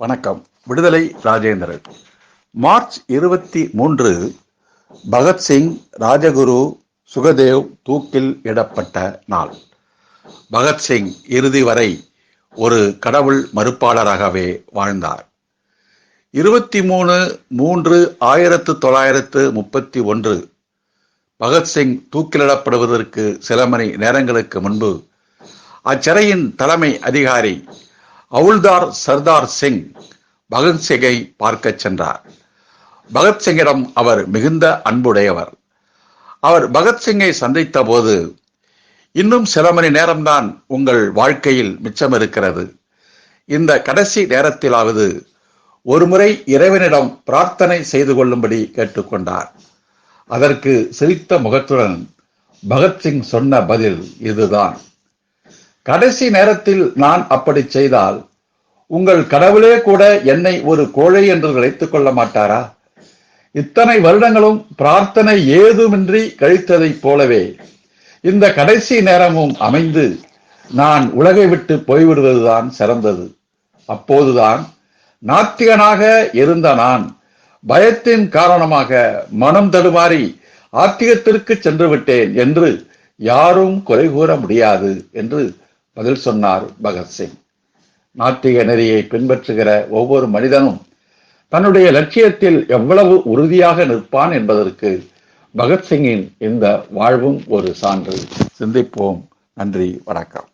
வணக்கம். விடுதலை ராஜேந்திரன். மார்ச் இருபத்தி மூன்று பகத்சிங் ராஜகுரு சுகதேவ் தூக்கில் இடப்பட்ட நாள். பகத்சிங் இறுதி வரை ஒரு கடவுள் மறுப்பாளராகவே வாழ்ந்தார். இருபத்தி மூணு மூன்று ஆயிரத்து தொள்ளாயிரத்து முப்பத்தி ஒன்று பகத்சிங் தூக்கிலிடப்படுவதற்கு சில மணி நேரங்களுக்கு முன்பு அச்சிறையின் தலைமை அதிகாரி அவுல்தார் சர்தார் சிங் பகத்சிங்கை பார்க்கச் சென்றார். பகத்சிங்கிடம் அவர் மிகுந்த அன்புடையவர். அவர் பகத்சிங்கை சந்தித்த போது இன்னும் சில மணி நேரம்தான் உங்கள் வாழ்க்கையில் மிச்சம் இருக்கிறது. இந்த கடைசி நேரத்திலாவது ஒருமுறை இறைவனிடம் பிரார்த்தனை செய்து கொள்ளும்படி கேட்டுக்கொண்டார். அதற்கு சிரித்த முகத்துடன் பகத்சிங் சொன்ன பதில் இதுதான். கடைசி நேரத்தில் நான் அப்படி செய்தால் உங்கள் கடவுளே கூட என்னை ஒரு கோழை என்று நினைத்துக் கொள்ள மாட்டாரா? இத்தனை வருடங்களும் பிரார்த்தனை ஏதுமின்றி கழித்ததைப் போலவே இந்த கடைசி நேரமும் அமைந்து நான் உலகை விட்டு போய்விடுவதுதான் சிறந்தது. அப்போதுதான் நாத்திகனாக இருந்த நான் பயத்தின் காரணமாக மனம் தடுமாறி ஆத்திகத்திற்கு சென்று விட்டேன் என்று யாரும் குறை கூற முடியாது என்று பதில் சொன்னார் பகத்சிங் நாத்திக நெறியை பின்பற்றுகிற ஒவ்வொரு மனிதனும் தன்னுடைய லட்சியத்தில் எவ்வளவு உறுதியாக நிற்பான் என்பதற்கு பகத்சிங்கின் இந்த வாழ்வும் ஒரு சான்று. சிந்திப்போம். நன்றி. வணக்கம்.